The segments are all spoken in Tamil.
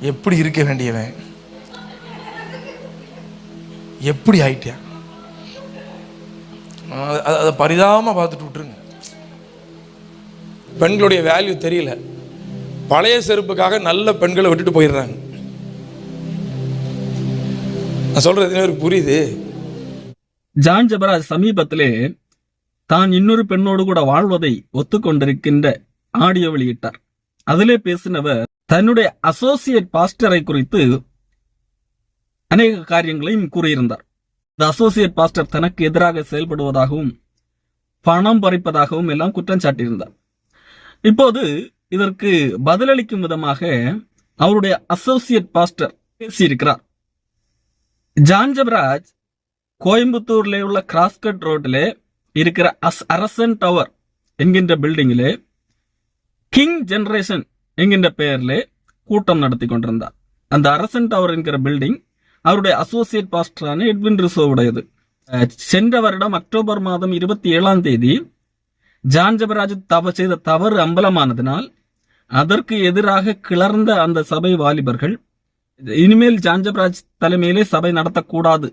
எப்படி இருக்க வேண்டியவன்? எப்படி ஆயிட்டியா? அதை பரிதாபமாக பார்த்துட்டு விட்டுருங்க. பெண்களுடைய வேல்யூ தெரியல. பழைய செருப்புக்காக நல்ல பெண்களை விட்டுட்டு போயிடுறாங்க. நான் சொல்றது புரியுது? ஜான் ஜபராஜ் சமீபத்திலே தான் இன்னொரு பெண்ணோடு கூட வாழ்வதை ஒத்துக்கொண்டிருக்கின்ற ஆடியோ வெளியிட்டார். அதிலே பேசினவர் தன்னுடைய அசோசியேட் பாஸ்டரை குறித்து அநேக காரியங்களையும் கூறியிருந்தார். இந்த அசோசியேட் பாஸ்டர் தனக்கு எதிராக செயல்படுவதாகவும் பணம் பறிப்பதாகவும் எல்லாம் குற்றம் சாட்டியிருந்தார். இப்போது இதற்கு பதிலளிக்கும் விதமாக அவருடைய அசோசியேட் பாஸ்டர் பேசியிருக்கிறார். ஜான் ஜபராஜ் கோயம்புத்தூர்ல உள்ள கிராஸ்கட் ரோட்டில் இருக்கிற அஸ் அரசன் டவர் என்கின்ற பில்டிங்கிலே கிங் ஜெனரேஷன் என்கின்ற பெயர்ல கூட்டம் நடத்தி கொண்டிருந்தார். அந்த அரசன் டவர் என்கிற பில்டிங் அவருடைய அசோசியேட் பாஸ்டரான எட்வின் ரிசோவுடையது அஹ், சென்ற வருடம் அக்டோபர் மாதம் இருபத்தி ஏழாம் தேதி ஜான் ஜபராஜ் தவ செய்த தவறு அம்பலமானதினால் அதற்கு எதிராக கிளர்ந்த அந்த சபை வாலிபர்கள் இனிமேல் ஜான்ஜபராஜ் தலைமையிலே சபை நடத்தக்கூடாது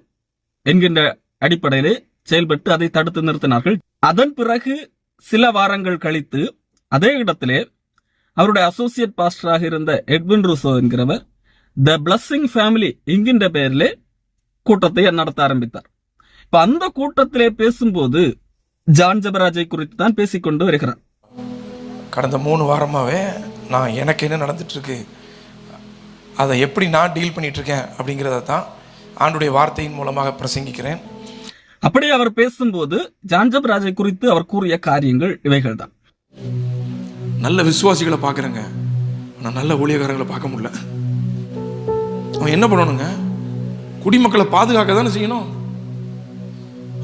என்கின்ற அடிப்படையிலே செயல்பட்டு அதை தடுத்து நிறுத்தினார்கள். அதன் பிறகு சில வாரங்கள் கழித்து அதே இடத்திலே அவருடைய அசோசியேட் பாஸ்டராக இருந்த எட்வின் ரூசோ என்கிறவர் த பிளஸ்ஸிங் ஃபேமிலி என்கின்ற பெயரிலே கூட்டத்தை நடத்த ஆரம்பித்தார். இப்ப அந்த கூட்டத்திலே பேசும்போது ஜான் ஜபராஜை குறித்து தான் பேசிக்கொண்டு வருகிறார். கடந்த மூணு வாரமாகவே நான் எனக்கு என்ன நடந்துட்டு இருக்கு அதை எப்படி நான் டீல் பண்ணிட்டு இருக்கேன் அப்படிங்கிறத தான் ஆண்டுடைய வார்த்தையின் மூலமாக பிரசங்கிக்கிறேன். அப்படி அவர் பேசும்போது ஜான் ஜபராஜை குறித்து அவர் கூறிய காரியங்கள் இவைகள் தான் நல்ல விசுவாசிகளை பார்க்குறேங்க. ஆனால் நல்ல ஊழியக்காரங்களை பார்க்க முடியல. அவன் என்ன பண்ணணுங்க? குடிமக்களை பாதுகாக்க தானே செய்யணும்?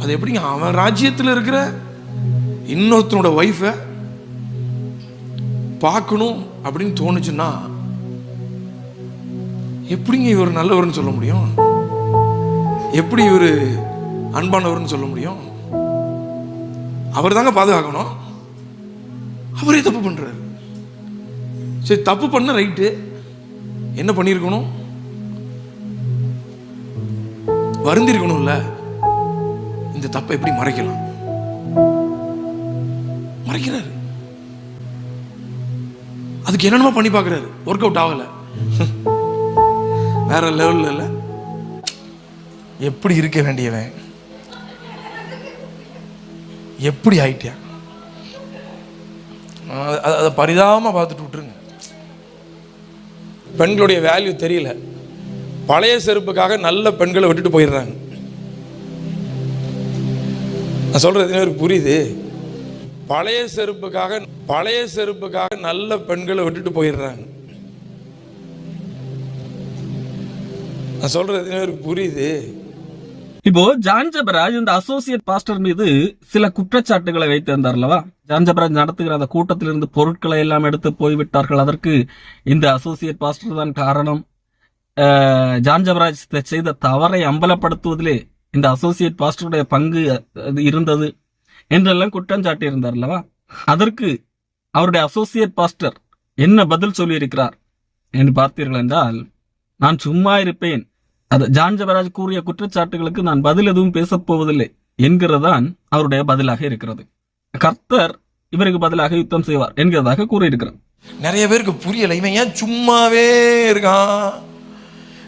அது எப்படிங்க? அவன் ராஜ்யத்தில் இருக்கிற இன்னொருத்தனோட ஒய்ஃபை பார்க்கணும் அப்படின்னு தோணுச்சுன்னா எப்படிங்க இவர் நல்லவர்னு சொல்ல முடியும்? எப்படி இவர் அன்பானவர்னு சொல்ல முடியும்? அவர் தாங்க பாதுகாக்கணும். அவரே தப்பு பண்ணுறார் சரி தப்பு பண்ண ரைட்டு என்ன பண்ணியிருக்கணும்? வருந்திருக்கணும்ல. இந்த தப்பை எப்படி மறைக்கலாம்? மறைக்கிறாரு. அதுக்கு என்னென்னமோ பண்ணி பார்க்குறாரு. ஒர்க் அவுட் ஆகலை. வேற லெவலில் இல்லை. எப்படி இருக்க வேண்டியவன்? எப்படி ஆயிட்டியா? அதை பரிதாபமாக பார்த்துட்டு விட்டுருங்க. பெண்களுடைய வேல்யூ தெரியல. பழைய செருப்புக்காக நல்ல பெண்களை விட்டுட்டு போயிடுறாங்க. நான் சொல்கிறது எனக்கு புரியுது. பழைய செருப்புக்காக பழைய செருப்புக்காக நல்ல பெண்களை விட்டுட்டு போயிடுறாங்க. நான் சொல்கிறது எனக்கு புரியுது. இப்போ ஜான் ஜபராஜ் இந்த அசோசியேட் பாஸ்டர் மீது சில குற்றச்சாட்டுகளை வைத்திருந்தார் அல்லவா? ஜான்ஜபராஜ் நடத்துகிற அந்த கூட்டத்திலிருந்து பொருட்களை எல்லாம் எடுத்து போய்விட்டார்கள். அதற்கு இந்த அசோசியேட் பாஸ்டர் தான் காரணம். ஜான்ஜபராஜ் செய்த தவறை அம்பலப்படுத்துவதிலே இந்த அசோசியேட் பாஸ்டருடைய பங்கு அது இருந்தது. என்றெல்லாம் குற்றம் சாட்டியிருந்தார் அல்லவா அதற்கு அவருடைய அசோசியேட் பாஸ்டர் என்ன பதில் சொல்லியிருக்கிறார் என்று பார்த்தீர்கள் என்றால் நான் சும்மா இருப்பேன். அது ஜான்ஜபராஜ் கூறிய குற்றச்சாட்டுகளுக்கு நான் பதில் எதுவும் பேசப் போவதில்லை என்கிறதான் அவருடைய பதிலாக இருக்கிறது. கர்த்தர் இவருக்கு பதிலாக யுத்தம் செய்வார் என்கிறதாக கூறியிருக்கிறார் நிறைய பேருக்கு புரியலை இவன் ஏன் சும்மாவே இருக்கான்?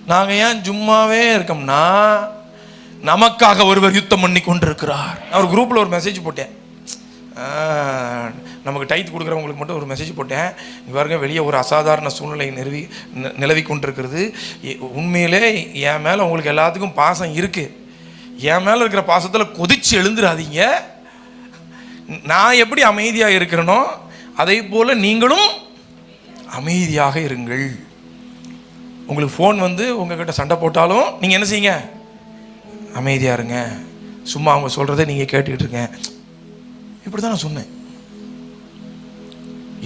நாங்கள் ஏன் சும்மாவே இருக்கோம்னா நமக்காக ஒருவர் யுத்தம் பண்ணி கொண்டிருக்கிறார். அவர் குரூப்பில் ஒரு மெசேஜ் போட்டேன். ஆ, நமக்கு டைத் கொடுக்குறவங்களுக்கு மட்டும் ஒரு மெசேஜ் போட்டேன். இவருங்க பாருங்க வெளியே ஒரு அசாதாரண சூழ்நிலை நிறுவி நிலவி கொண்டிருக்கிறது. உண்மையிலே என் மேலே உங்களுக்கு எல்லாத்துக்கும் பாசம் இருக்குது என் மேலே இருக்கிற பாசத்தில் கொதிச்சு எழுந்துடாதீங்க நான் எப்படி அமைதியாக இருக்கிறேனோ அதே போல் நீங்களும் அமைதியாக இருங்கள். உங்களுக்கு ஃபோன் வந்து உங்ககிட்ட சண்டை போட்டாலும் நீங்கள் என்ன செய்யுங்க? அமைதியாக இருங்க. சும்மா அவங்க சொல்கிறத நீங்கள் கேட்டுக்கிட்டு இருங்க இப்படி தான் நான் சொன்னேன்.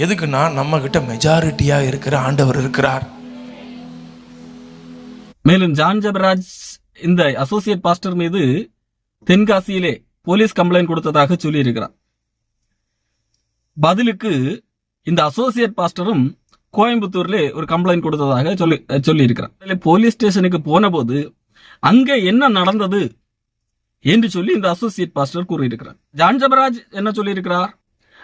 எதுக்குன்னா நம்மக்கிட்ட மெஜாரிட்டியாக இருக்கிற ஆண்டவர் இருக்கிறார். மேலும் ஜான் ஜபராஜ் இந்த அசோசியேட் பாஸ்டர் மீது தென்காசியிலே போலீஸ் கம்ப்ளைண்ட் கொடுத்ததாக சொல்லியிருக்கிறார். பதிலுக்கு இந்த அசோசியேட் பாஸ்டரும் கோயம்புத்தூர்ல ஒரு கம்ப்ளைண்ட் கொடுத்ததாக சொல்லி சொல்லி இருக்கிறார் போலீஸ் ஸ்டேஷனுக்கு போன போது அங்க என்ன நடந்தது என்று சொல்லி இந்த அசோசியேட் பாஸ்டர் கூறியிருக்கிறார். ஜான் ஜபராஜ் என்ன சொல்லியிருக்கிறார்?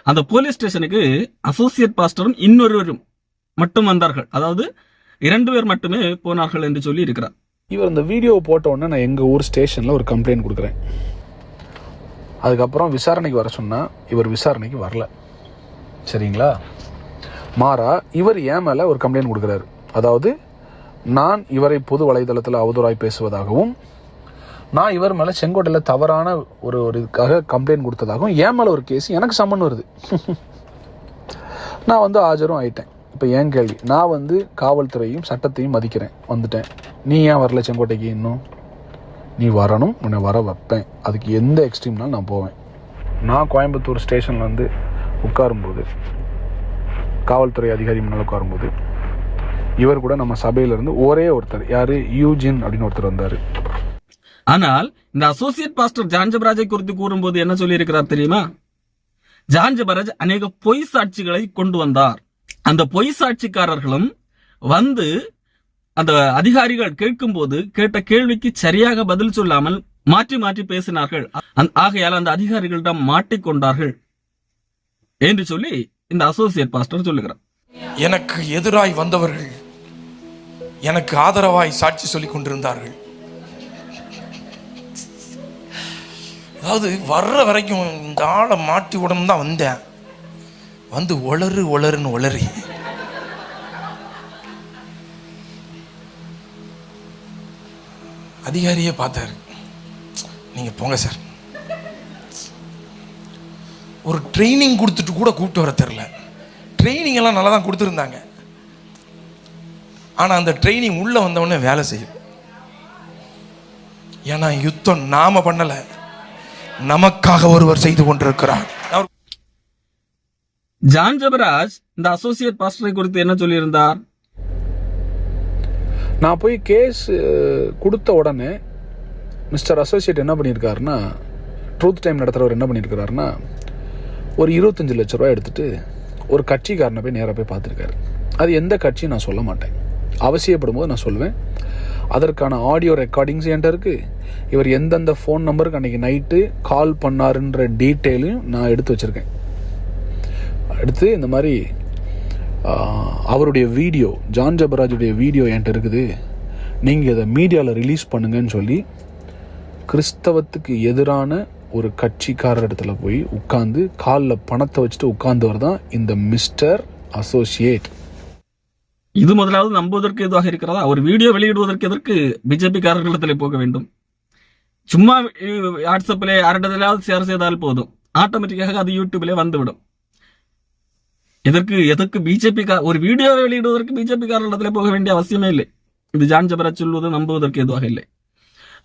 அந்த போலீஸ் ஸ்டேஷனுக்கு அசோசியேட் பாஸ்டரும் இன்னொருவரும் மட்டும் வந்தார்கள். அதாவது இரண்டு பேர் மட்டுமே போனார்கள் என்று சொல்லி இருக்கிறார் இவர் இந்த வீடியோ போட்ட உடனே நான் எங்கள் ஊர் ஸ்டேஷனில் ஒரு கம்ப்ளைண்ட் கொடுக்குறேன். அதுக்கப்புறம் விசாரணைக்கு வர சொன்னால் இவர் விசாரணைக்கு வரல. சரிங்களா? மாறா இவர் ஏன் மேலே ஒரு கம்ப்ளைண்ட் கொடுக்குறாரு. அதாவது நான் இவரை பொது வலைதளத்தில் அவதூறாய் பேசுவதாகவும் நான் இவர் மேலே செங்கோட்டையில் தவறான ஒரு ஒரு இதுக்காக கம்ப்ளைண்ட் கொடுத்ததாகவும் ஏன் மேலே ஒரு கேஸ் எனக்கு சம்மன் வருது. நான் வந்து ஆஜரும் ஆயிட்டேன். இப்போ ஏன் கேள்வி? நான் வந்து காவல்துறையும் சட்டத்தையும் மதிக்கிறேன். வந்துட்டேன். நீ ஏன் வரல செங்கோட்டைக்கு இன்னும்? நீ வரணும் உன்னை வர வைப்பேன். அதுக்கு எந்த எக்ஸ்ட்ரீம்னாலும் நான் போவேன். நான் கோயம்புத்தூர் ஸ்டேஷனில் வந்து உட்காரும்போது காவல்துறை அதிகாரி முன்னால் உட்காரும்போது இவர் கூட நம்ம சபையிலேருந்து ஒரே ஒருத்தர் யார்? யூஜின் அப்படின்னு ஒருத்தர் வந்தார். ஆனால் இந்த அசோசியேட் பாஸ்டர் ஜான்ஜபராஜை குறித்து கூறும்போது என்ன சொல்லியிருக்கிறார் தெரியுமா? ஜான்ஜபராஜ் அநேக பொய் சாட்சிகளை கொண்டு வந்தார். அந்த பொய் சாட்சிக்காரர்களும் வந்து அந்த அதிகாரிகள் கேட்கும்போது கேட்ட கேள்விக்கு சரியாக பதில் சொல்லாமல் மாற்றி மாற்றி பேசினார்கள். ஆகையால் அந்த அதிகாரிகளிடம் மாட்டிக்கொண்டார்கள். என்று சொல்லி இந்த அசோசியேட் பாஸ்டர் சொல்லுகிறார். எனக்கு எதிராய் வந்தவர்கள் எனக்கு ஆதரவாய் சாட்சி சொல்லிக் கொண்டிருந்தார்கள். அதாவது வர்ற வரைக்கும் இந்த ஆளை மாட்டி உடனே தான் வந்தேன். வந்து ஒளரு ஒளருன்னு ஒளறி. அதிகாரியே பார்த்தாரு. நீங்க போங்க சார். ஒரு ட்ரைனிங் கொடுத்துட்டு கூட கூப்பிட்டு வர தெரில ட்ரைனிங் எல்லாம் நல்லா தான் கொடுத்துருந்தாங்க. ஆனால் அந்த ட்ரைனிங் உள்ளே வந்தவொடனே வேலை செய்யும். ஏன்னா யுத்தம் நாம பண்ணலை. நமக்காக ஒருவர் செய்து கொண்டிருக்கிறார். அவர் ஜான் ஜபராஜ் இந்த அசோசியேட் பாஸ்டரை குறித்து என்ன சொல்லியிருந்தார்? நான் போய் கேஸ் கொடுத்த உடனே மிஸ்டர் அசோசியேட் என்ன பண்ணியிருக்காருன்னா ட்ரூத் டைம் நடத்துகிறவர் என்ன பண்ணியிருக்கிறாருன்னா ஒரு இருபத்தஞ்சு லட்ச ரூபாய் எடுத்துட்டு ஒரு கட்சிக்காரனை போய் நேராக போய் பார்த்துருக்காரு. அது எந்த கட்சியும் நான் சொல்ல மாட்டேன். அவசியப்படும் போது நான் சொல்லுவேன். அதற்கான ஆடியோ ரெக்கார்டிங்ஸ் என்கிட்ட இருக்குது இவர் எந்தெந்த ஃபோன் நம்பருக்கு அன்றைக்கி நைட்டு கால் பண்ணாருன்ற டீட்டெயிலையும் நான் எடுத்து வச்சுருக்கேன். அடுத்து இந்த மாதிரி அவருடைய வீடியோ ஜான் ஜபராஜுடைய வீடியோ என்கிட்ட இருக்குது. நீங்கள் இதை மீடியாவில் ரிலீஸ் பண்ணுங்கன்னு சொல்லி கிறிஸ்தவத்துக்கு எதிரான ஒரு கட்சிக்காரர் இடத்துல போய் உட்காந்து காலில் பணத்தை வச்சுட்டு உட்கார்ந்தவர் தான் இந்த மிஸ்டர் அசோசியேட். இது முதலாவது நம்புவதற்கு எதுவாக இருக்கிறதா? ஒரு வீடியோ வெளியிடுவதற்கு எதற்கு பிஜேபி காரர்களிடத்தில் போக வேண்டும்? சும்மா வாட்ஸ்அப்பில் வாட்ஸ்அப்பிலே யாரிடத்திலாவது ஷேர் செய்தால் போதும். ஆட்டோமேட்டிக்காக அது யூடியூபிலே வந்துவிடும். எதற்கு எதற்கு பிஜேபி ஒரு வீடியோ வெளியிடுவதற்கு பிஜேபி காரர்களிடத்தில் போக வேண்டிய அவசியமே இல்லை. இது ஜான் ஜபரா சொல்வது நம்புவதற்கு எதுவாக இல்லை.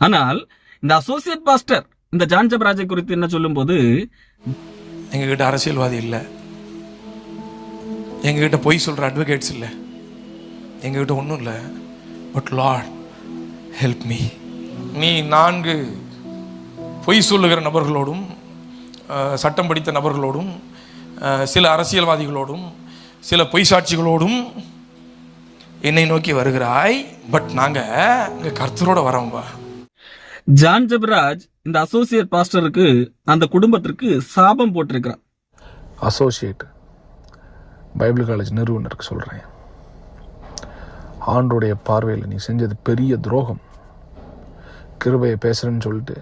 ஆனால் இந்த அசோசியேட் பாஸ்டர் இந்த ஜான் ஜபராஜை குறித்து என்ன சொல்லும்போது எங்ககிட்ட அரசியல்வாதி இல்லை. எங்ககிட்ட பொய் சொல்கிற அட்வொகேட்ஸ் இல்லை. எங்ககிட்ட ஒன்றும் இல்லை. பட் லார்ட் ஹெல்ப் மீ நீ நான்கு பொய் சொல்லுகிற நபர்களோடும் சட்டம் படித்த நபர்களோடும் சில அரசியல்வாதிகளோடும் சில பொய் சாட்சிகளோடும் என்னை நோக்கி வருகிறாய். பட் நாங்கள் இங்கே கர்த்தரோட வரோம்பா ஜான் ஜபராஜ் இந்த அசோசியேட் பாஸ்டருக்கு அந்த குடும்பத்திற்கு சாபம் போட்டிருக்கிறார். அசோசியேட் பைபிள் காலேஜ் நிறுவனருக்கு சொல்கிறேன் ஆண்டோடைய பார்வையில் நீ செஞ்சது பெரிய துரோகம். கிருபையை பேசுகிறேன்னு சொல்லிட்டு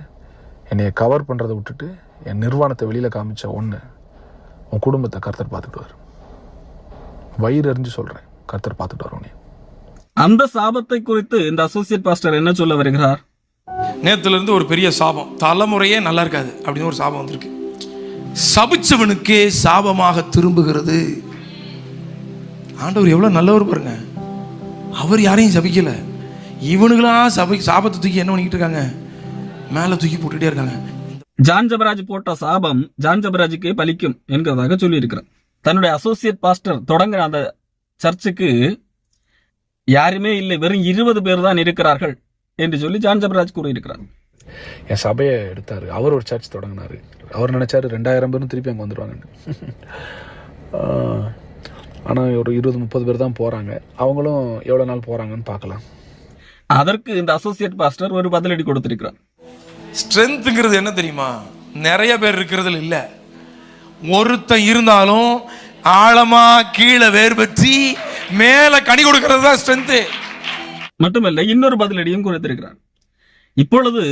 என்னைய கவர் பண்ணுறதை விட்டுட்டு என் நிர்வாணத்தை வெளியில் காமிச்ச ஒன்று உன் குடும்பத்தை கர்த்தர் பார்த்துட்டு வயிறு எறிஞ்சு சொல்கிறேன் கர்த்தர் பார்த்துட்டு வரும் அந்த சாபத்தை குறித்து இந்த அசோசியேட் பாஸ்டர் என்ன சொல்ல வருகிறார்? நேத்துல இருந்து ஒரு பெரிய சாபம். தலைமுறையே நல்லா இருக்காது அப்படின்னு ஒரு சாபம் வந்திருக்கு. சபிச்சவனுக்கே சாபமாக திரும்புகிறது. ஆண்டவர் எவ்வளவு நல்லவர் பாருங்க. அவர் யாரையும் சபிக்கல. இவனுங்களா சபை சாபத்தை தூக்கி என்ன பண்ணிக்கிட்டு இருக்காங்க? மேல தூக்கி போட்டுட்டே இருக்காங்க. ஜான் ஜபராஜ் போட்ட சாபம் ஜான் ஜபராஜுக்கே பலிக்கும் என்கிறதாக சொல்லியிருக்கிறார். தன்னுடைய அசோசியேட் பாஸ்டர் தொடங்குற அந்த சர்ச்சுக்கு யாருமே இல்லை. வெறும் இருபது பேர் தான் இருக்கிறார்கள். என்று சொல்லி ஜான் ஜபராஜ் கூறியிருக்கிறார். என் சபையை எடுத்தார். அவர் ஒரு சர்ச் தொடங்கினார். அவர் நினச்சாரு ரெண்டாயிரம் பேரும் திருப்பி அங்கே வந்துடுவாங்கன்னு ஆனால் ஒரு இருபது முப்பது பேர் தான் போகிறாங்க அவங்களும் எவ்வளோ நாள் போகிறாங்கன்னு பார்க்கலாம். அதற்கு இந்த அசோசியேட் பாஸ்டர் ஒரு பதிலடி கொடுத்திருக்கிறார். ஸ்ட்ரென்த்துங்கிறது என்ன தெரியுமா? நிறைய பேர் இருக்கிறதுல இல்லை. ஒருத்தன் இருந்தாலும் ஆழமா கீழே வேர் பற்றி மேல கனி கொடுக்கறது தான் ஸ்ட்ரென்த்து மட்டுமல்ல இன்னொரு பதிலடியும் கொடுத்திருக்கிறார். இப்பொழுது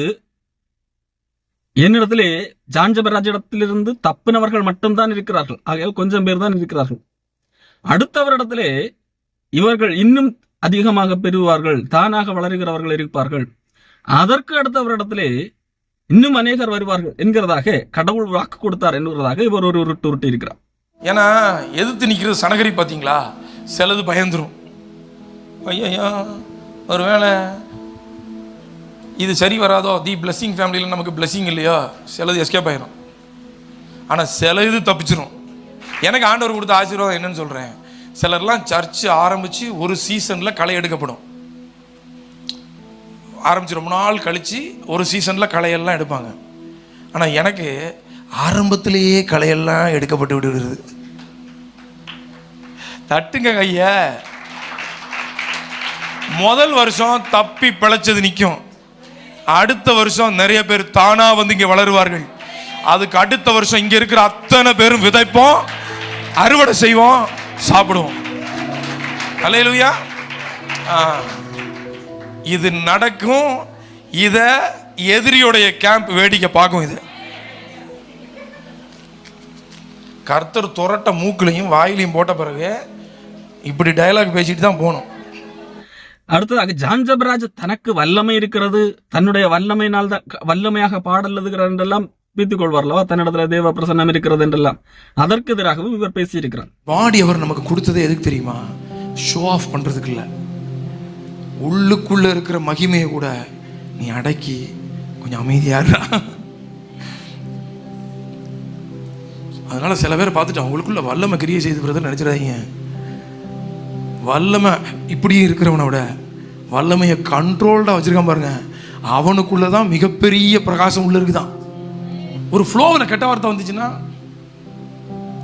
என்னிடத்திலே ஜான்ஜபராஜிடத்திலிருந்து தப்பினவர்கள் மட்டும்தான் இருக்கிறார்கள். ஆகையால் கொஞ்சம் பேர் தான் இருக்கிறார்கள். அடுத்தவரிடத்திலே இவர்கள் இன்னும் அதிகமாக பெறுவார்கள் தானாக வளருகிறவர்கள் இருப்பார்கள். அதற்கு அடுத்தவரிடத்திலே இன்னும் அநேகர் வருவார்கள் என்கிறதாக கடவுள் வாக்கு கொடுத்தார் என்கிறதாக இவர் ஒரு உருட்டு இருக்கிறார் ஏன்னா எதிர்த்து நிற்கிறது சனகரி பார்த்தீங்களா? சிலது பயந்துரும். ஐயா ஒருவேளை இது சரி வராதோ தி பிளஸ்ஸிங் ஃபேமிலியில் நமக்கு பிளஸ்ஸிங் இல்லையோ சிலது எஸ்கேப் ஆயிரும். ஆனால் சில இது தப்பிச்சிரும். எனக்கு ஆண்டவர் கொடுத்த ஆசீர்வாதம் என்னன்னு சொல்கிறேன் சிலர்லாம் சர்ச்சு ஆரம்பித்து ஒரு சீசனில் களை எடுக்கப்படும். ஆரம்பிச்சு ரொம்ப நாள் கழித்து ஒரு சீசனில் களையெல்லாம் எடுப்பாங்க. ஆனால் எனக்கு ஆரம்பத்திலேயே களையெல்லாம் எடுக்கப்பட்டு விடுகிறது. தட்டுங்க ஐயா முதல் வருஷம் தப்பி பிழைச்சது நிற்கும் அடுத்த வருஷம் நிறைய பேர் தானாக வந்து இங்கே வளருவார்கள். அதுக்கு அடுத்த வருஷம் இங்கே இருக்கிற அத்தனை பேரும் விதைப்போம் அறுவடை செய்வோம் சாப்பிடுவோம். அலையலுயா இது நடக்கும். இத எதிரியுடைய கேம்ப் வேடிக்கை பார்க்கும் இது. கர்த்தர் துரட்ட மூக்கிலையும் வாயிலையும் போட்ட பிறகு இப்படி டயலாக் பேசிட்டு தான் போகணும். அடுத்ததாக ஜான் ஜபராஜ் தனக்கு வல்லமை இருக்கிறது தன்னுடைய வல்லமையினால் தான் வல்லமையாக பாடல் என்றெல்லாம் பித்துக் கொள்வார்லவா தன்னிடத்துல தேவ பிரசன்னம் இருக்கிறது என்றெல்லாம். அதற்கு எதிராகவும் இவர் பேசியிருக்கிறார். பாடி அவர் நமக்கு கொடுத்தது எதுக்கு தெரியுமா? ஷோ ஆஃப் பண்றதுக்கு இல்ல. உள்ளுக்குள்ள இருக்கிற மகிமையை கூட நீ அடக்கி கொஞ்சம் அமைதியா அதனால சில பேர் பார்த்துட்டு அவங்களுக்குள்ள வல்லமை கிரியை செய்து பிரதர் நினைச்சிடாதீங்க. வல்லமை இப்படி இருக்கிறவனை விட வல்லமையை கண்ட்ரோல்டாக வச்சுருக்கான் பாருங்க. அவனுக்குள்ளே தான் மிகப்பெரிய பிரகாசம் உள்ள இருக்குதான். ஒரு ஃப்ளோவில் கெட்ட வார்த்தை வந்துச்சுன்னா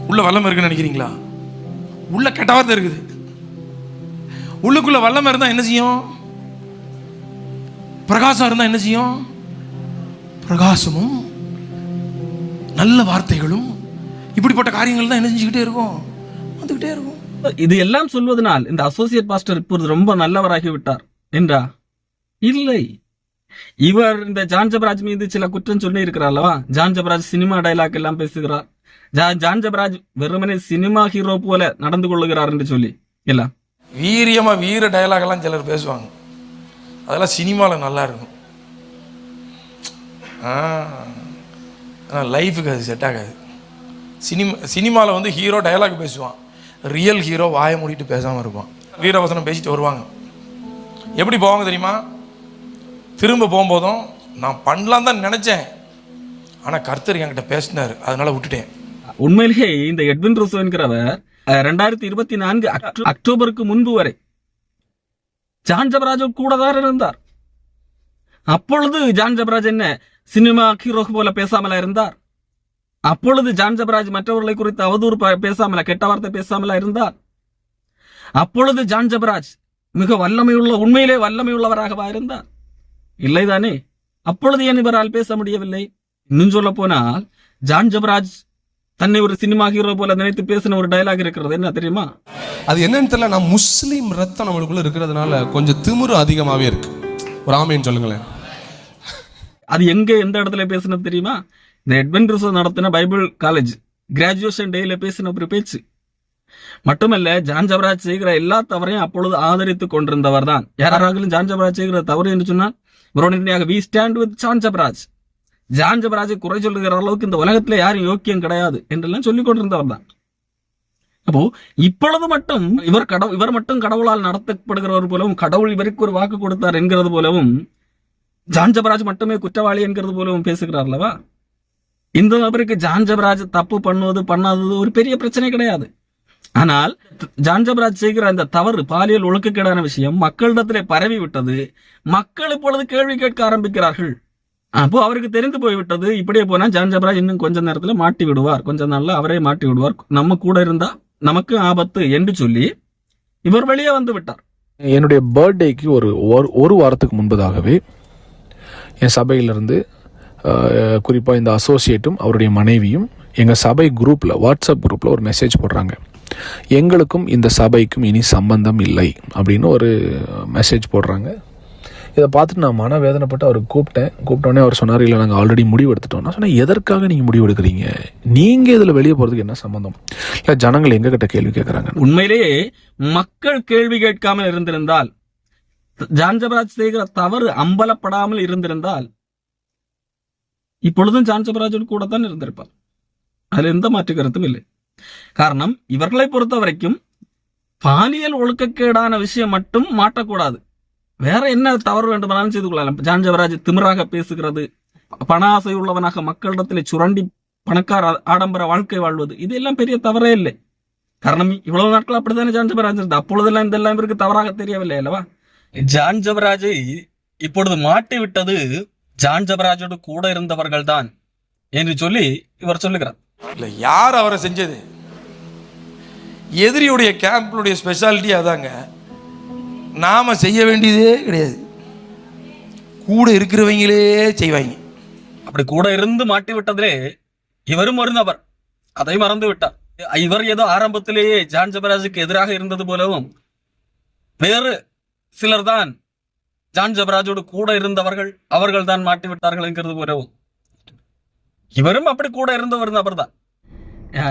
உள்ள வல்லமை இருக்குன்னு நினைக்கிறீங்களா? உள்ள கெட்ட வார்த்தை இருக்குது. உள்ளுக்குள்ள வல்லமை இருந்தால் என்ன செய்யும்? பிரகாசம் இருந்தால் என்ன செய்யும்? பிரகாசமும் நல்ல வார்த்தைகளும் இப்படிப்பட்ட காரியங்கள் தான் என்ன செஞ்சுக்கிட்டே இருக்கும்? வந்துக்கிட்டே இருக்கும். இது எல்லாம் சொல்வதனால் இந்த அசோசியேட் பாஸ்டர் இப்பொழுது ரொம்ப நல்லவராகி விட்டார் என்றா? இல்லை. இவர் இந்த ஜான் ஜபராஜ் மீது சில குற்றம் சொல்லி இருக்கிறார் அல்லவா ஜான் ஜபராஜ் சினிமா டைலாக் எல்லாம் பேசுகிறார். ஜான்ஜபராஜ் ஜான் ஜபராஜ் வெறுமனே சினிமா ஹீரோ போல நடந்து கொள்ளுகிறார் என்று சொல்லி. எல்லாம் வீரியமா வீர டயலாக் எல்லாம் சிலர் பேசுவாங்க. அதெல்லாம் சினிமாவில் நல்லா இருக்கும் ஆனால் லைஃபுக்கு அது செட் ஆகாது. சினிமா சினிமாவில் வந்து ஹீரோ டயலாக் பேசுவான். ரியல் ஹீரோ வாயை மூடிட்டு பேசாமல் இருப்பான். வீரவசனம் பேசிட்டு வருவாங்க. எப்படி போவாங்க தெரியுமா? திரும்ப போகும்போதும் நான் பண்ணலாம் தான் நினச்சேன். ஆனால் கர்த்தர் என்கிட்ட பேசினார். அதனால விட்டுட்டேன். உண்மையிலேயே இந்த எட்வின் ரூசோ ரெண்டாயிரத்தி இருபத்தி நான்கு அக்டோபருக்கு முன்பு வரை ஜான் ஜபராஜ் கூட தான் இருந்தார். அப்பொழுது ஜான் ஜபராஜ் என்ன சினிமா ஹீரோ போல பேசாமலா இருந்தார். அப்பொழுது ஜான் ஜபராஜ் மற்றவர்களை குறித்து அவதூறு பேசாமலா கெட்ட வார்த்தை பேசாமலா இருந்தார்? அப்பொழுது ஜான் ஜபராஜ் மிக வல்லமையுள்ள உண்மையிலே வல்லமையுள்ளவராகவா இருந்தார்? இல்லைதானே? அப்பொழுது ஏன் இவரால் பேச முடியவில்லை? இன்னும் சொல்ல போனால் ஜான் ஜபராஜ் தன்னை ஒரு சினிமா ஹீரோ போல நினைத்து பேசின ஒரு டயலாக் இருக்கிறது. என்ன தெரியுமா? அது என்னன்னு தெரியல. நான் முஸ்லீம் ரத்தம் நம்மளுக்குள்ள இருக்கிறதுனால கொஞ்சம் திமிரு அதிகமாவே இருக்கு. ஒரு ஆமைன்னு சொல்லுங்களேன். அது எங்க எந்த இடத்துல பேசினது தெரியுமா? இந்த எட்வன் நடத்தின பைபிள் காலேஜ் கிராஜுவேஷன் டேயில் பேசின ஒரு பேச்சு. மட்டுமல்ல ஜான் ஜபராஜ் செய்கிற எல்லா தவறையும் அப்பொழுது ஆதரித்து கொண்டிருந்தவர் தான். யாராலும் ஜான் ஜபராஜ் செய்கிற தவறு என்று சொன்னால் உடனடியாக we stand with John Jabaraj John ஜபராஜை குறை சொல்லுகிற அளவுக்கு இந்த உலகத்துல யாரும் யோக்கியம் கிடையாது என்றெல்லாம் சொல்லிக் கொண்டிருந்தவர் தான். அப்போ இப்பொழுது மட்டும் இவர் கடவுள் இவர் மட்டும் கடவுளால் நடத்தப்படுகிறவர் போலவும் கடவுள் இவருக்கு ஒரு வாக்கு கொடுத்தார் என்கிறது போலவும் ஜான் ஜபராஜ் மட்டுமே குற்றவாளி என்கிறது போலவும் பேசுகிறார் அல்லவா? இந்த நபருக்கு ஜான் ஜபராஜ் தப்பு பண்ணுவது பண்ணாதது ஒரு பெரிய பிரச்சனை கிடையாது. ஆனால் ஜான் ஜபராஜ் செய்கிற அந்த தவறு பாலியல் ஒழுக்கக்கேடான விஷயம் மக்களிடத்திலே பரவி விட்டது மக்கள் இப்பொழுது கேள்வி கேட்க ஆரம்பிக்கிறார்கள். அப்போ அவருக்கு தெரிந்து போய்விட்டது இப்படியே போனா ஜான் ஜபராஜ் இன்னும் கொஞ்ச நேரத்துல மாட்டி விடுவார். கொஞ்ச நாள்ல அவரே மாட்டி விடுவார். நம்ம கூட இருந்தா நமக்கு ஆபத்து என்று சொல்லி இவர் வெளியே வந்து விட்டார். என்னுடைய பர்த்டேக்கு ஒரு ஒரு- ஒரு வாரத்துக்கு முன்பதாகவே என் சபையிலிருந்து குறிப்பாக இந்த அசோசியேட்டும் அவருடைய மனைவியும் எங்கள் சபை குரூப்பில் வாட்ஸ்அப் குரூப்பில் ஒரு மெசேஜ் போடுறாங்க. எங்களுக்கும் இந்த சபைக்கும் இனி சம்பந்தம் இல்லை அப்படின்னு ஒரு மெசேஜ் போடுறாங்க. இதை பார்த்துட்டு நான் மன வேதனைப்பட்டு அவருக்கு கூப்பிட்டேன். கூப்பிட்டோன்னே அவர் சொன்னார் இல்லை நாங்கள் ஆல்ரெடி முடிவு எடுத்துட்டோம். நான் சொன்னேன் எதற்காக நீங்கள் முடிவு எடுக்கிறீங்க? நீங்கள் இதில் வெளியே போகிறதுக்கு என்ன சம்மந்தம் இல்லை ஜனங்கள் எங்ககிட்ட கேள்வி கேட்குறாங்க உண்மையிலேயே மக்கள் கேள்வி கேட்காமல் இருந்திருந்தால் ஜான்ஜபராஜ் செய்கிற தவறு அம்பலப்படாமல் இருந்திருந்தால் இப்பொழுதும் ஜான் ஜபராஜோடு கூட தான் இருந்திருப்பார் அதில் எந்த மாற்று கருத்தும் இல்லை காரணம் இவர்களை பொறுத்த வரைக்கும் பாலியல் ஒழுக்கக்கேடான விஷயம் மட்டும் மாட்டக்கூடாது வேற என்ன தவறு வேண்டுமானாலும் செய்து கொள்ளலாம் ஜான் ஜபராஜ் திமிராக பேசுகிறது பண ஆசை உள்ளவனாக மக்களிடத்தில் சுரண்டி பணக்கார ஆடம்பர வாழ்க்கை வாழ்வது இதெல்லாம் பெரிய தவறே இல்லை காரணம் இவ்வளவு நாட்கள் அப்படித்தானே ஜான் ஜபராஜ் இருந்தது அப்பொழுதெல்லாம் இதெல்லாம் இவருக்கு தவறாக தெரியவில்லை அல்லவா ஜான் ஜபராஜை இப்பொழுது மாட்டி விட்டது ஜான் ஜபராஜோடு கூட இருந்தவர்கள் தான் என்று சொல்லி இவர் சொல்லுகிறார். இல்ல யார் அவரை செஞ்சது? எதிரியுடைய கேம்ப்னுடைய ஸ்பெஷாலிட்டி அதாங்க. நாம செய்ய வேண்டியதே கிடையாது. கூட இருக்கிறவங்களே செய்வாங்க. அப்படி கூட இருந்து மாட்டி விட்டதிலே இவரும் ஒரு நபர். அதை மறந்து விட்டார். இவர் ஏதோ ஆரம்பத்திலேயே ஜான் ஜபராஜுக்கு எதிராக இருந்தது போலவும் வேறு சிலர் தான் ஜான் ஜபராஜோடு கூட இருந்தவர்கள் அவர்கள் தான் மாட்டி விட்டார்கள் என்கிறது போலவும் இவரும் அப்படி கூட இருந்தவர் நபர் தான்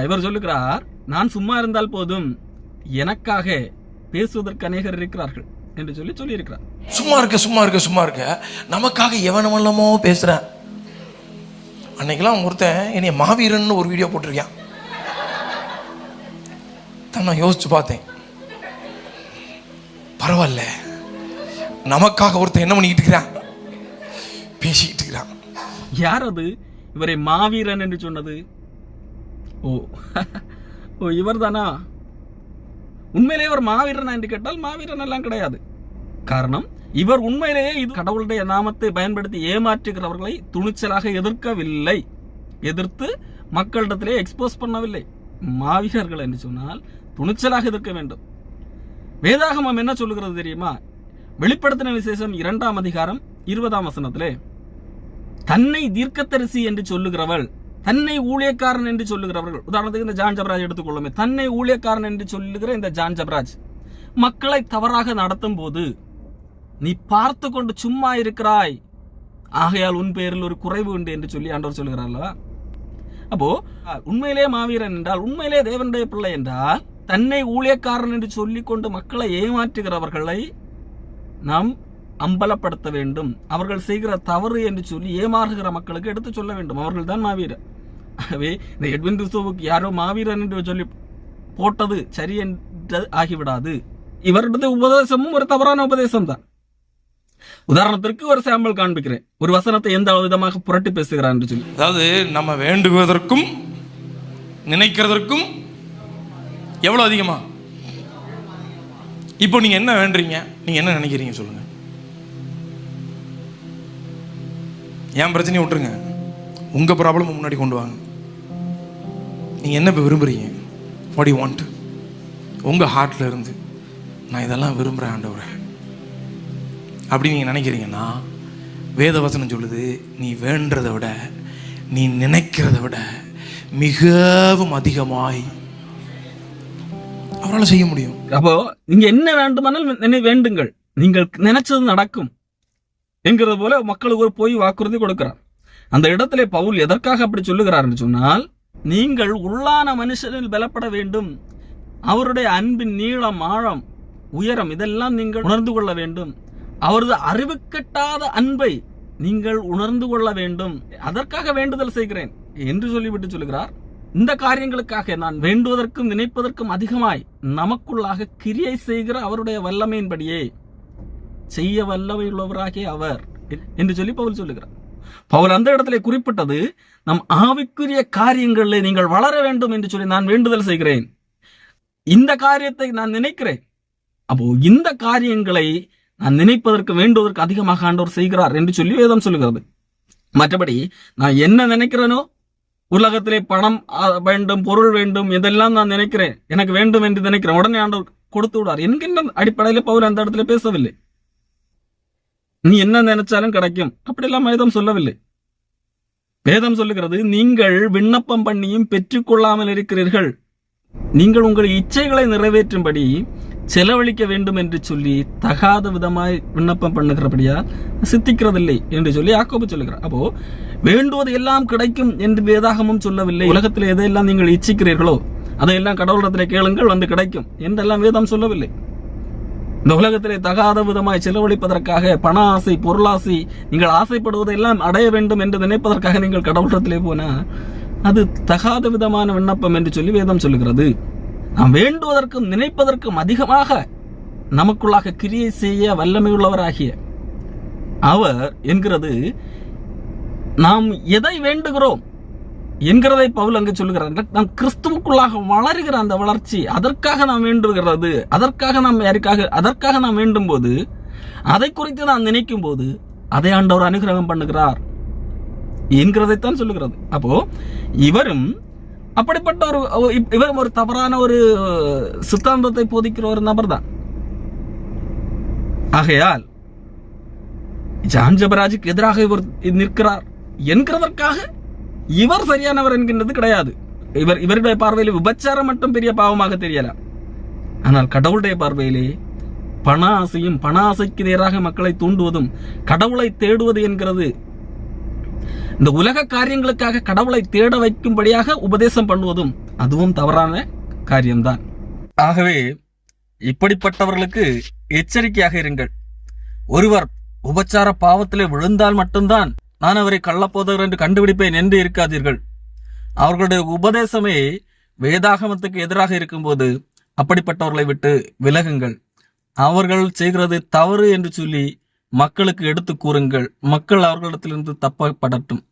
இவர் சொல்லுகிறார் நான் சும்மா இருந்தால் போதும் எனக்காக பேசுவதற்கு அநேகர் இருக்கிறார்கள் என்று சொல்லி சொல்லியிருக்கிறார். சும்மா இருக்க சும்மா இருக்க சும்மா இருக்க நமக்காக எவனமெல்லாமோ பேசுறேன் அன்னைக்கெல்லாம் ஒருத்தன் என்னைய மாவீரன் ஒரு வீடியோ போட்டிருக்கான். தான் நான் யோசிச்சு பார்த்தேன். பரவாயில்ல. நமக்காக ஒருத்தன் என்ன பண்ணிக்கிட்டு இருக்கிறான்? பேசிக்கிட்டு இருக்கிறான். யார் அது? இவரை மாவீரன் என்று சொன்னது. ஓ. ஓ இவர்தானா? உண்மையிலேயே இவர் மாவீரனா என்று கேட்டால் மாவீரன் எல்லாம் கிடையாது. காரணம் இவர் உண்மையிலேயே இது கடவுளுடைய நாமத்தை பயன்படுத்தி ஏமாற்றுகிறவர்களை துணிச்சலாக எதிர்க்கவில்லை. எதிர்த்து மக்களிடத்திலே எக்ஸ்போஸ் பண்ணவில்லை. மாவீரர்கள் என்று சொன்னால் துணிச்சலாக எதிர்க்க வேண்டும். வேதாகமம் என்ன சொல்லுகிறது தெரியுமா? வெளிப்படுத்தின விசேஷம் இரண்டாம் அதிகாரம் இருபதாம் வசனத்திலே தன்னை தீர்க்கத்தரிசி என்று சொல்லுகிறவள் தன்னை ஊழியக்காரன் என்று சொல்லுகிறவர்கள். உதாரணத்துக்கு இந்த ஜான் ஜபராஜ் எடுத்துக்கொள்ளுமே. தன்னை ஊழியக்காரன் என்று சொல்லுகிற இந்த ஜான் ஜபராஜ் மக்களை தவறாக நடத்தும் போது நீ பார்த்து கொண்டு சும்மா இருக்கிறாய். ஆகையால் உன் பெயரில் ஒரு குறைவு உண்டு என்று சொல்லி ஆண்டவர் சொல்லுகிறார் அல்லவா? அப்போ உண்மையிலே மாவீரன் என்றால் உண்மையிலே தேவனுடைய பிள்ளை என்றால் தன்னை ஊழியக்காரன் என்று சொல்லிக்கொண்டு மக்களை ஏமாற்றுகிறவர்களை நாம் அம்பலப்படுத்த வேண்டும். அவர்கள் செய்கிற தவறு என்று சொல்லி ஏமாறுகிற மக்களுக்கு எடுத்து சொல்ல வேண்டும். அவர்கள் தான் மாவீரர். ஆகவே இந்த எட்வின் கிறிஸ்துவுக்கு யாரோ மாவீரன் என்று சொல்லி போட்டது சரி என்று ஆகிவிடாது. இவருடைய உபதேசமும் ஒரு தவறான உபதேசம் தான் உதாரணத்திற்கு ஒரு சாம்பிள் காண்பிக்கிறேன். ஒரு வசனத்தை எந்த விதமாக புரட்டி பேசுகிறார் என்று சொல்லி. அதாவது நம்ம வேண்டுவதற்கும் நினைக்கிறதற்கும் எவ்வளோ அதிகமா? இப்போ நீங்க என்ன வேண்டுறீங்க? நீங்க என்ன நினைக்கிறீங்க சொல்லுங்க. என் பிரச்சனையை விட்டுருங்க. உங்க ப்ராப்ளம் முன்னாடி கொண்டு வாங்க. நீங்க என்ன இப்போ விரும்புறீங்க வாட் யூ வாண்ட் உங்க ஹார்ட்ல இருந்து நான் இதெல்லாம் விரும்புறேன் ஆண்டவரை. அப்படி நீங்க நினைக்கிறீங்கன்னா வேதவசனம் சொல்லுது நீ வேண்டதை விட நீ நினைக்கிறத விட மிகவும் அதிகமாய் அவரால் செய்ய முடியும். அப்போ நீங்க என்ன வேண்டுமானால் வேண்டுங்கள். நீங்கள் நினைச்சது நடக்கும். என்கிறது போல மக்களுக்கு ஒரு போய் வாக்குறுதி கொடுக்கிறார். அந்த இடத்திலே பவுல் எதற்காக அப்படி சொல்லுகிறார் என்று சொன்னால் நீங்கள் உள்ளான மனுஷனில் பலப்பட வேண்டும். அவருடைய அன்பின் நீளம் ஆழம் உயரம் இதெல்லாம் நீங்கள் உணர்ந்து கொள்ள வேண்டும். அவரது அறிவுக்கட்டாத அன்பை நீங்கள் உணர்ந்து கொள்ள வேண்டும். அதற்காக வேண்டுதல் செய்கிறேன் என்று சொல்லிவிட்டு சொல்லுகிறார். இந்த காரியங்களுக்காக நான் வேண்டுவதற்கும் நினைப்பதற்கும் அதிகமாய் நமக்குள்ளாக கிரியை செய்கிற அவருடைய வல்லமையின்படியே செய்ய வல்லமையுள்ளவராகிய அவர் என்று சொல்லி பவுல் சொல்லுகிறார். பவுல் அந்த இடத்துல குறிப்பிட்டது நம் ஆவிக்குரிய காரியங்களில் நீங்கள் வளர வேண்டும் என்று சொல்லி நான் வேண்டுதல் செய்கிறேன். இந்த காரியத்தை நான் நினைக்கிறேன். அப்போ இந்த காரியங்களை நான் நினைப்பதற்கு வேண்டுவதற்கு அதிகமாக ஆண்டவர் செய்கிறார் என்று சொல்லி வேதம் சொல்லுகிறது. மற்றபடி நான் என்ன நினைக்கிறேனோ உலகத்திலே பணம் வேண்டும் பொருள் வேண்டும் இதெல்லாம் நான் நினைக்கிறேன் எனக்கு வேண்டும் என்று நினைக்கிறேன் உடனே ஆண்டவர் கொடுத்து விடார் என்கின்ற அடிப்படையில் பவுல் அந்த இடத்துல பேசவில்லை. நீ என்ன நினைச்சாலும் கிடைக்கும். அப்படிலாம் வேதம் சொல்லவில்லை. வேதம் சொல்லுகிறது நீங்கள் விண்ணப்பம் பண்ணியும் பெற்றுக்கொள்ளாமல் இருக்கிறீர்கள். நீங்கள் உங்கள் இச்சைகளை நிறைவேற்றும்படி செலவழிக்க வேண்டும் என்று சொல்லி தகாத விதமாய் விண்ணப்பம் பண்ணுகிறபடியா சித்திக்கிறதில்லை என்று சொல்லி ஆக்கோபம் சொல்லுகிறார். அப்போ வேண்டுவது எல்லாம் கிடைக்கும் என்று வேதாகமும் சொல்லவில்லை. உலகத்தில் எதையெல்லாம் நீங்கள் இச்சிக்கிறீர்களோ அதையெல்லாம் கடவுளத்திலே கேளுங்கள் வந்து கிடைக்கும் என்றெல்லாம் வேதம் சொல்லவில்லை. இந்த உலகத்திலே தகாத விதமாய் செலவழிப்பதற்காக பண ஆசை பொருளாசை நீங்கள் ஆசைப்படுவதெல்லாம் அடைய வேண்டும் என்று நினைப்பதற்காக நீங்கள் கடவுளத்திலே போனால் அது தகாத விதமான விண்ணப்பம் என்று சொல்லி வேதம் சொல்லுகிறது. நாம் வேண்டுவதற்கும் நினைப்பதற்கும் அதிகமாக நமக்குள்ளாக கிரியை செய்ய வல்லமையுள்ளவராகிய அவர் என்கிறது நாம் எதை வேண்டுகிறோம் என்கிறதை பவுல் அங்கு சொல்கிறார் நாம் கிறிஸ்துவுக்குள்ளாக வளருகிற அந்த வளர்ச்சி அதற்காக நாம் வேண்டுகிறது அதற்காக நாம் யாருக்காக அதற்காக நாம் வேண்டும் போது அதை குறித்து நாம் நினைக்கும் போது அதை ஆண்டவர் அனுகிரகம் பண்ணுகிறார் என்கிறதைத்தான் சொல்லுகிறது. அப்போ இவரும் அப்படிப்பட்ட ஒரு இவ- இவரும் ஒரு தவறான ஒரு சித்தாந்தத்தை போதிக்கிற ஒரு நபர் தான் ஆகையால் ஜான் ஜபராஜுக்கு எதிராக இவர் நிற்கிறார் என்கிறதற்காக இவர் சரியானவர் என்கின்றது கிடையாது. இவர் இவருடைய பார்வையில் விபச்சாரம் மட்டும் பெரிய பாவமாக தெரியலாம் ஆனால் கடவுளுடைய பார்வையிலே பண ஆசையும் பண ஆசைக்கு நேராக மக்களை தூண்டுவதும் கடவுளை தேடுவது என்கிறது இந்த உலக காரியங்களுக்காக கடவுளை தேட வைக்கும்படியாக உபதேசம் பண்ணுவதும் அதுவும் தவறான காரியம்தான். ஆகவே இப்படிப்பட்டவர்களுக்கு எச்சரிக்கையாக இருங்கள். ஒருவர் உபச்சார பாவத்திலே விழுந்தால் மட்டும்தான் நான் அவரை கள்ளப்போதகர் என்று கண்டுபிடிப்பேன் என்று இருக்காதீர்கள். அவர்களுடைய உபதேசமே வேதாகமத்துக்கு எதிராக இருக்கும்போது அப்படிப்பட்டவர்களை விட்டு விலகுங்கள். அவர்கள் செய்கிறது தவறு என்று சொல்லி மக்களுக்கு எடுத்து கூறுங்கள். மக்கள் அவர்களிடத்திலிருந்து தப்பப்படட்டும்